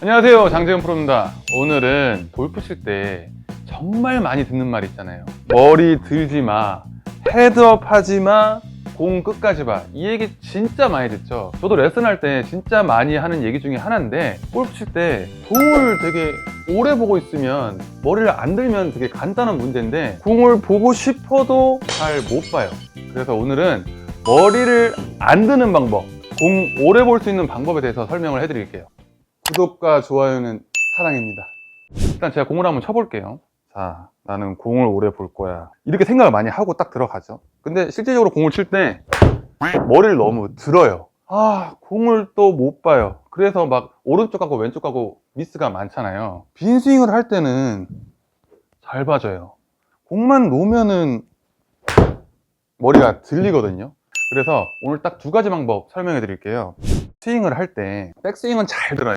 안녕하세요. 장재현 프로입니다. 오늘은 골프 칠 때 정말 많이 듣는 말 있잖아요. 머리 들지 마 헤드업 하지 마공 끝까지 봐이 얘기 진짜 많이 듣죠? 저도 레슨할 때 진짜 많이 하는 얘기 중에 하나인데 골프 칠 때 공을 되게 오래 보고 있으면 머리를 안 들면 되게 간단한 문제인데 공을 보고 싶어도 잘 못 봐요. 그래서 오늘은 머리를 안 드는 방법 공 오래 볼 수 있는 방법에 대해서 설명을 해드릴게요 구독과 좋아요는 사랑입니다. 일단 제가 공을 한번 쳐볼게요. 자, 나는 공을 오래 볼 거야. 이렇게 생각을 많이 하고 딱 들어가죠. 근데 실제적으로 공을 칠 때 머리를 너무 들어요. 아, 공을 또 못 봐요. 그래서 막 오른쪽 가고 왼쪽 가고 미스가 많잖아요. 빈 스윙을 할 때는 잘 봐줘요. 공만 놓으면은 머리가 들리거든요. 그래서 오늘 딱 두 가지 방법 설명해 드릴게요. 스윙을 할 때 백스윙은 잘 들어요.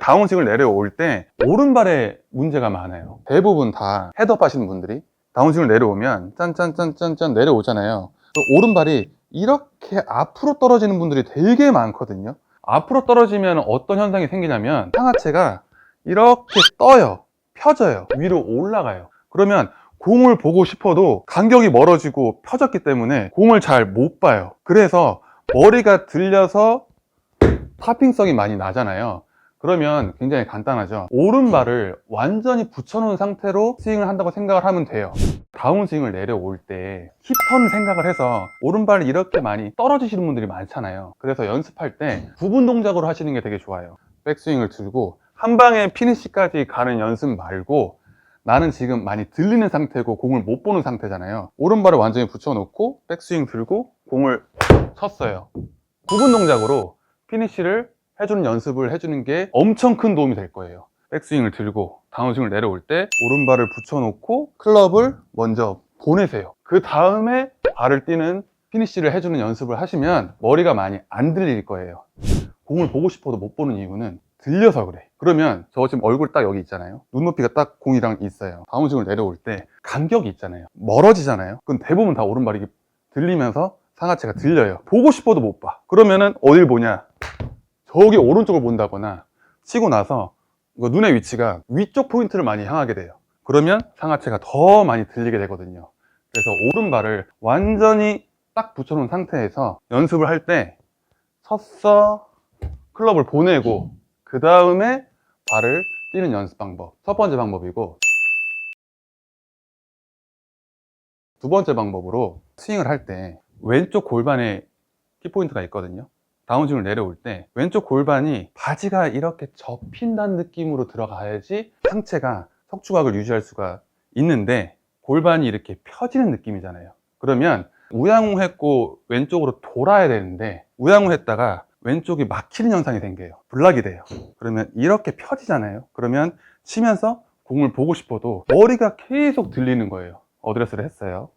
다운스윙을 내려올 때 오른발에 문제가 많아요. 대부분 다 헤드업 하시는 분들이 다운스윙을 내려오면 짠짠짠짠짠 내려오잖아요. 그 오른발이 이렇게 앞으로 떨어지는 분들이 되게 많거든요. 앞으로 떨어지면 어떤 현상이 생기냐면 상하체가 이렇게 떠요. 펴져요. 위로 올라가요. 그러면 공을 보고 싶어도 간격이 멀어지고 펴졌기 때문에 공을 잘 못 봐요. 그래서 머리가 들려서 타핑성이 많이 나잖아요. 그러면 굉장히 간단하죠. 오른발을 완전히 붙여놓은 상태로 스윙을 한다고 생각을 하면 돼요. 다운스윙을 내려올 때 힙턴 생각을 해서 오른발이 이렇게 많이 떨어지시는 분들이 많잖아요. 그래서 연습할 때 구분 동작으로 하시는 게 되게 좋아요. 백스윙을 들고 한 방에 피니시까지 가는 연습 말고 나는 지금 많이 들리는 상태고 공을 못 보는 상태잖아요. 오른발을 완전히 붙여놓고 백스윙 들고 공을 쳤어요. 구분 동작으로 피니쉬를 해주는 연습을 해주는 게 엄청 큰 도움이 될 거예요. 백스윙을 들고 다운스윙을 내려올 때 오른발을 붙여놓고 클럽을 먼저 보내세요. 그 다음에 발을 뛰는 피니쉬를 해주는 연습을 하시면 머리가 많이 안 들릴 거예요. 공을 보고 싶어도 못 보는 이유는 들려서 그래. 그러면 저 지금 얼굴 딱 여기 있잖아요. 눈높이가 딱 공이랑 있어요. 다운스윙을 내려올 때 간격이 있잖아요. 멀어지잖아요. 그건 대부분 다 오른발이 들리면서 상하체가 들려요. 보고 싶어도 못 봐. 그러면은 어딜 보냐? 저기 오른쪽을 본다거나 치고 나서 이거 눈의 위치가 위쪽 포인트를 많이 향하게 돼요. 그러면 상하체가 더 많이 들리게 되거든요. 그래서 오른발을 완전히 딱 붙여놓은 상태에서 연습을 할 때 섰어 클럽을 보내고 그 다음에 발을 뛰는 연습 방법 첫 번째 방법이고 두 번째 방법으로 스윙을 할 때 왼쪽 골반에 키포인트가 있거든요 다운스윙을 내려올 때 왼쪽 골반이 바지가 이렇게 접힌다는 느낌으로 들어가야지 상체가 석추각을 유지할 수가 있는데 골반이 이렇게 펴지는 느낌이잖아요. 그러면 우양우 했고 왼쪽으로 돌아야 되는데 우양우 했다가 왼쪽이 막히는 현상이 생겨요. 블락이 돼요. 그러면 이렇게 펴지잖아요. 그러면 치면서 공을 보고 싶어도 머리가 계속 들리는 거예요. 어드레스를 했어요.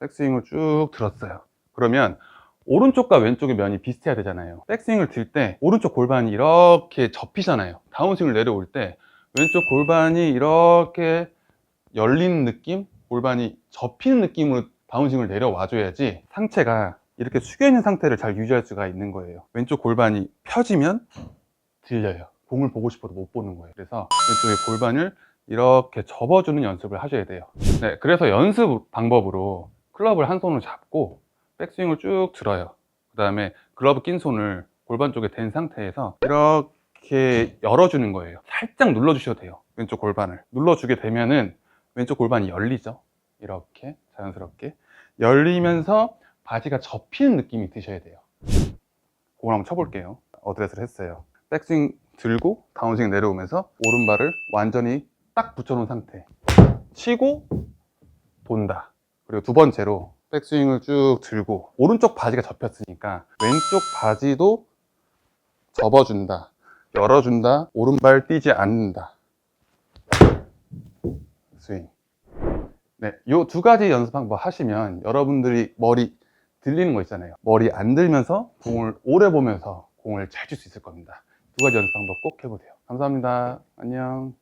백스윙을 쭉 들었어요. 그러면 오른쪽과 왼쪽의 면이 비슷해야 되잖아요. 백스윙을 들 때 오른쪽 골반이 이렇게 접히잖아요. 다운스윙을 내려올 때 왼쪽 골반이 이렇게 열리는 느낌? 골반이 접히는 느낌으로 다운스윙을 내려와 줘야지 상체가 이렇게 숙여 있는 상태를 잘 유지할 수가 있는 거예요. 왼쪽 골반이 펴지면 들려요. 공을 보고 싶어도 못 보는 거예요. 그래서 왼쪽의 골반을 이렇게 접어주는 연습을 하셔야 돼요. 네, 그래서 연습 방법으로 클럽을 한 손으로 잡고 백스윙을 쭉 들어요. 그 다음에 글러브 낀 손을 골반 쪽에 댄 상태에서 이렇게 열어주는 거예요. 살짝 눌러주셔도 돼요. 왼쪽 골반을. 눌러주게 되면은 왼쪽 골반이 열리죠. 이렇게 자연스럽게. 열리면서 바지가 접히는 느낌이 드셔야 돼요. 그걸 한번 쳐볼게요. 어드레스를 했어요. 백스윙 들고 다운스윙 내려오면서 오른발을 완전히 딱 붙여놓은 상태. 치고 돈다. 그리고 두 번째로 백스윙을 쭉 들고 오른쪽 바지가 접혔으니까 왼쪽 바지도 접어준다 열어준다 오른발 뛰지 않는다. 스윙. 네, 요 두 가지 연습 방법 하시면 여러분들이 머리 들리는 거 있잖아요. 머리 안 들면서 공을 오래 보면서 공을 잘 칠 수 있을 겁니다. 두 가지 연습 방법 꼭 해보세요. 감사합니다. 안녕